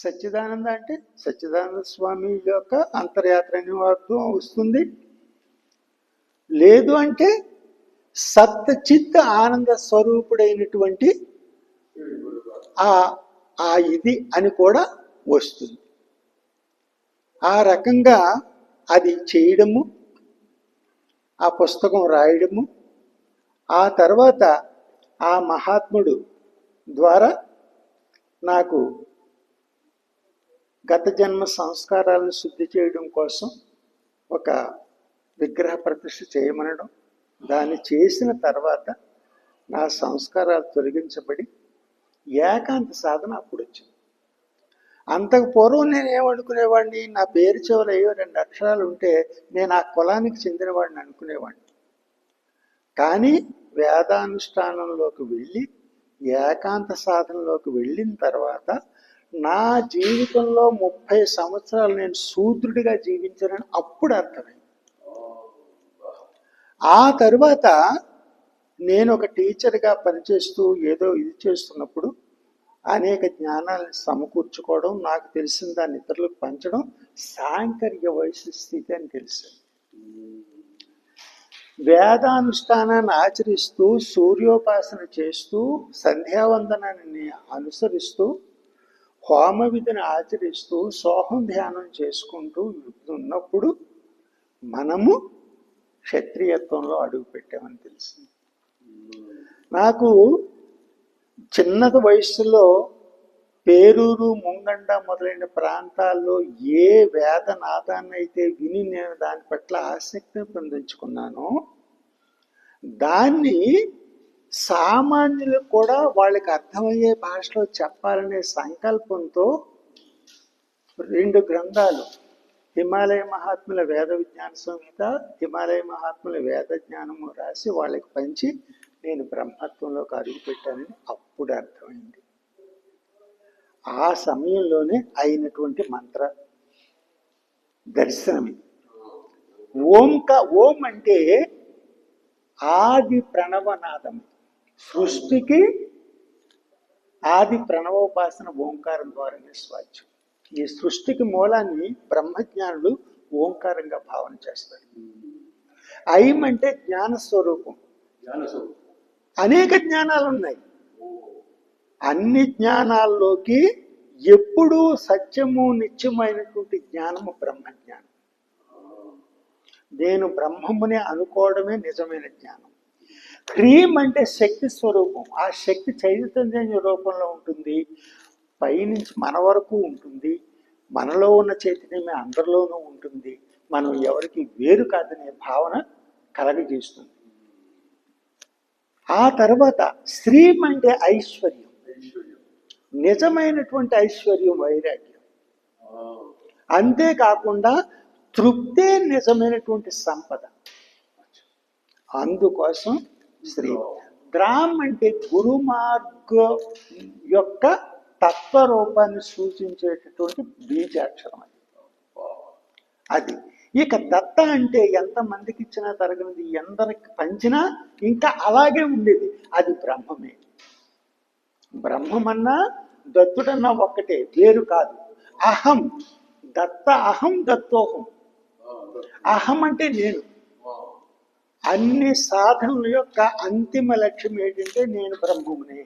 సచ్చిదానంద అంటే సచ్చిదానంద స్వామి యొక్క అంతర్యాత్ర నివార్థం వస్తుంది. లేదు అంటే సత్త చిత్త ఆనంద స్వరూపుడైనటువంటి ఆ ఆ ఇది అని కూడా వస్తుంది. ఆ రకంగా అది చేయడము ఆ పుస్తకం రాయడము ఆ తర్వాత ఆ మహాత్ముడు ద్వారా నాకు గత జన్మ సంస్కారాలను శుద్ధి చేయడం కోసం ఒక విగ్రహ ప్రతిష్ఠ చేయమనడం దాన్ని చేసిన తర్వాత నా సంస్కారాలు తొలగించబడి ఏకాంత సాధన అప్పుడు వచ్చింది. అంతకు పూర్వం నేను ఏమనుకునేవాడిని నా పేరు చివర అయ్యో రెండు అక్షరాలు ఉంటే నేను ఆ కులానికి చెందినవాడిని అనుకునేవాడిని. కానీ వేదానుష్ఠానంలోకి వెళ్ళి ఏకాంత సాధనలోకి వెళ్ళిన తర్వాత నా జీవితంలో ముప్పై సంవత్సరాలు నేను శూద్రుడిగా జీవించానని అప్పుడు అర్థమైంది. ఆ తరువాత నేను ఒక టీచర్గా పనిచేస్తూ ఏదో ఇది చేస్తున్నప్పుడు అనేక జ్ఞానాలను సమకూర్చుకోవడం నాకు తెలిసిన దాన్ని ఇతరులకు పంచడం సాంకర్య వయసు స్థితి అని తెలిసింది. వేదానుష్ఠానాన్ని ఆచరిస్తూ సూర్యోపాసన చేస్తూ సంధ్యావందనాన్ని అనుసరిస్తూ హోమ విధిని ఆచరిస్తూ సోహం ధ్యానం చేసుకుంటూ ఉన్నప్పుడు మనము క్షత్రియత్వంలో అడుగు పెట్టామని తెలిసింది. నాకు చిన్నది వయసులో పేరూరు ముంగండ మొదలైన ప్రాంతాల్లో ఏ వేద నాదాన్ని అయితే విని నేను దాని పట్ల ఆసక్తిని పొందించుకున్నానో దాన్ని సామాన్యులకు కూడా వాళ్ళకి అర్థమయ్యే భాషలో చెప్పాలనే సంకల్పంతో రెండు గ్రంథాలు హిమాలయ మహాత్ముల వేద విజ్ఞాన సంహిత హిమాలయ మహాత్ముల వేద జ్ఞానము రాసి వాళ్ళకి పంచి నేను బ్రహ్మత్వంలోకి అడుగు పెట్టానని అప్పుడు అర్థమైంది. ఆ సమయంలోనే అయినటువంటి మంత్ర దర్శనం ఓంక ఓం అంటే ఆది ప్రణవనాదం సృష్టికి ఆది ప్రణవోపాసన ఓంకారం ద్వారానే స్వాచ్యం ఈ సృష్టికి మూలాన్ని బ్రహ్మజ్ఞానులు ఓంకారంగా భావన చేస్తారు ఐం అంటే జ్ఞాన స్వరూపం అనేక జ్ఞానాలు ఉన్నాయి అన్ని జ్ఞానాల్లోకి ఎప్పుడూ సత్యము నిత్యమైనటువంటి జ్ఞానము బ్రహ్మజ్ఞానం. నేను బ్రహ్మముని అనుకోవడమే నిజమైన జ్ఞానం. హ్రీం అంటే శక్తి స్వరూపం. ఆ శక్తి చైతన్య రూపంలో ఉంటుంది. పైనుంచి మన వరకు ఉంటుంది. మనలో ఉన్న చైతన్యమే అందరిలోనూ ఉంటుంది. మనం ఎవరికి వేరు కాదనే భావన కలగజేస్తుంది. ఆ తర్వాత శ్రీం అంటే ఐశ్వర్యం. నిజమైనటువంటి ఐశ్వర్యం వైరాగ్యం. అంతేకాకుండా తృప్తే నిజమైనటువంటి సంపద. అందుకోసం శ్రీ గ్రామ్ అంటే గురు మార్గ యొక్క తత్వరూపాన్ని సూచించేటటువంటి బీజాక్షరం అది. అది. ఇక దత్త అంటే ఎంతమందికి ఇచ్చినా తరగనిది ఎందరికి పంచినా ఇంకా అలాగే ఉండేది. అది బ్రహ్మమే. బ్రహ్మమన్నా దత్తుడన్నా ఒక్కటే వేరు కాదు. అహం. దత్త అహం దత్తోహం. అహం అంటే నేను. అన్ని సాధనల యొక్క అంతిమ లక్ష్యం ఏంటంటే నేను బ్రహ్మమునే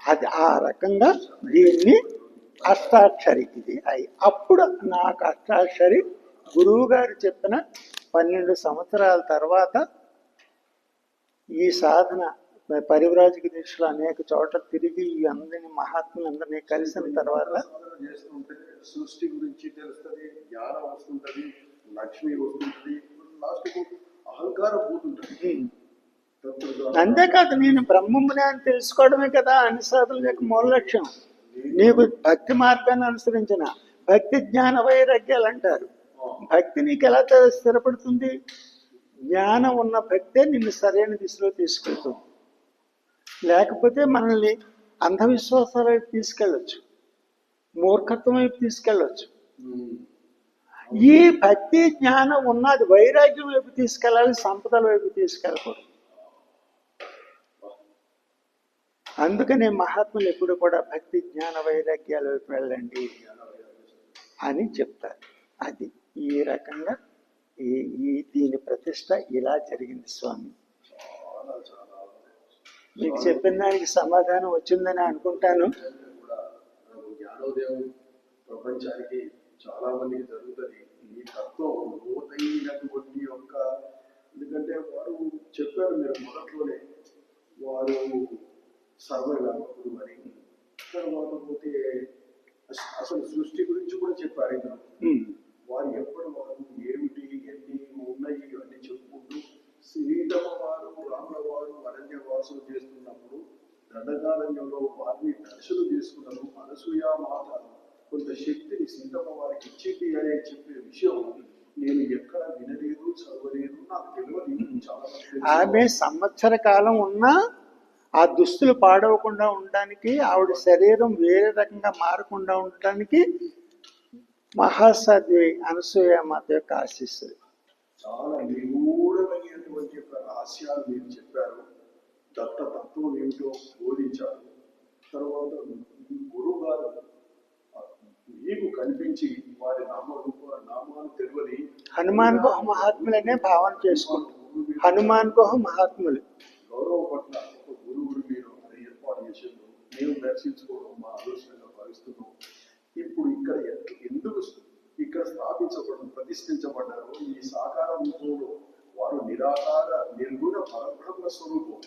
అది ఆ రకంగా దీన్ని అష్టాక్షరి ఇది. అయి అప్పుడు నాకు అష్టాక్షరి గురువు గారు చెప్పిన పన్నెండు సంవత్సరాల తర్వాత ఈ సాధన పరివ్రాజక దీక్షలు అనేక చోట్ల తిరిగి ఈ అందరిని మహాత్ములందరినీ కలిసిన తర్వాత సృష్టి గురించి తెలుస్తుంది జ్ఞానం వస్తుంటది. లక్ష్మి వస్తుంటది లాస్ట్ అహంకారం పోతుంటది అంతేకాదు నేను బ్రహ్మమునే అని తెలుసుకోవడమే కదా అన్ని సాధనల యొక్క మూల లక్ష్యం. నీకు భక్తి మార్గాన్ని అనుసరించిన భక్తి జ్ఞాన వైరాగ్యాలు అంటారు. భక్తి నీకు ఎలా స్థిరపడుతుంది? జ్ఞానం ఉన్న భక్తే నిన్ను సరైన దిశలో తీసుకెళ్తుంది. లేకపోతే మనల్ని అంధవిశ్వాసాల వైపు తీసుకెళ్ళొచ్చు. మూర్ఖత్వం వైపు తీసుకెళ్ళొచ్చు. ఈ భక్తి జ్ఞానం ఉన్నది వైరాగ్యం వైపు తీసుకెళ్ళాలి సంపదల వైపు తీసుకెళ్ళకూడదు. అందుకనే మహాత్ములు ఎప్పుడు కూడా భక్తి జ్ఞాన వైరాగ్యాల వైపు వెళ్ళండి అని చెప్తారు. అది ఈ రకంగా ఈ ఈ దీని ప్రతిష్ట ఇలా జరిగింది స్వామి. మీకు చెప్పిన దానికి సమాధానం వచ్చిందని అనుకుంటాను. ప్రపంచానికి చాలా మందికి జరుగుతుంది. ఈ తత్వం లోతైనటువంటి యొక్క ఎందుకంటే వారు చెప్పారు మీరు మొదట్లోనే వారు సర్వవ్యాపకుడు అని తర్వాత పోతే అస- అసలు సృష్టి గురించి కూడా చెప్పారు ఇందులో. వారు ఎప్పటి వారు ఏమిటి ఎన్ని ఉన్నాయి ఇవన్నీ చెప్పుకుంటూ శ్రీరమ వారు రాముల వారు అరణ్యవాసం చేస్తున్నప్పుడు దండకారణ్యంలో వారిని దర్శనం చేసుకున్నారు. అనసూయ మాత కొంత శక్తిని సీతమ్మ వారికి ఇచ్చింది అనే చెప్పే విషయం నేను ఎక్కడ వినలేదు చదవలేదు నాకు తెలియదు చాలా. ఆమె సంవత్సర కాలం ఉన్నా ఆ దుస్తులు పాడవకుండా ఉండడానికి ఆవిడ శరీరం వేరే రకంగా మారకుండా ఉండడానికి మహాసాధ్వి అనసూయ మాత యొక్క ఆశీస్సులు. చాలా నిగూఢమైనటువంటి యొక్క రహస్యాలు మీరు చెప్పారు. దత్త తత్వం ఏమిటో బోధించారు. తర్వాత కనిపించి వారి నామాలు తెలియని హనుమాన్ గుహ మహాత్ములనే భావన చేసుకుంటాం హనుమాన్ గుహ మహాత్ములు. గౌరవ పట్ల ఒక గురువుడు మీరు ఏర్పాటు చేసిండు మేము దర్శించుకోవడం మా ఆలోచనగా భావిస్తున్నాం. ఇప్పుడు ఇక్కడ ఎందుకు ఇక్కడ స్థాపించబడి ప్రతిష్ఠించబడ్డారు ఈ సాకార రూపంలో వారు నిరాకార నిర్గుణ పరబ్రహ్మ స్వరూపం.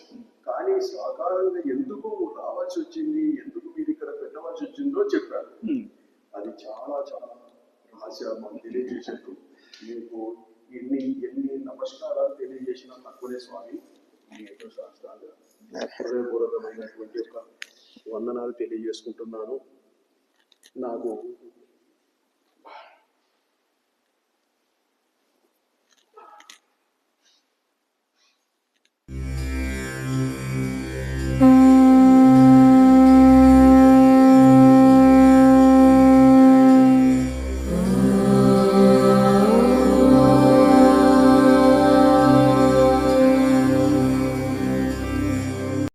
కానీ సాకారంగా ఎందుకు రావాల్సి వచ్చింది? ఎందుకు మీరు ఇక్కడ పెట్టవలసి వచ్చిందో చెప్పారు. అది చాలా చాలా రహస్యాలు తెలియజేసినట్టు. మీకు ఎన్ని ఎన్ని నమస్కారాలు తెలియజేసిన తక్కువనే స్వామి. మీ యొక్క శాస్త్రాలు హృదయపూర్వకమైనటువంటి యొక్క వందనాలు తెలియజేసుకుంటున్నాను. నాకు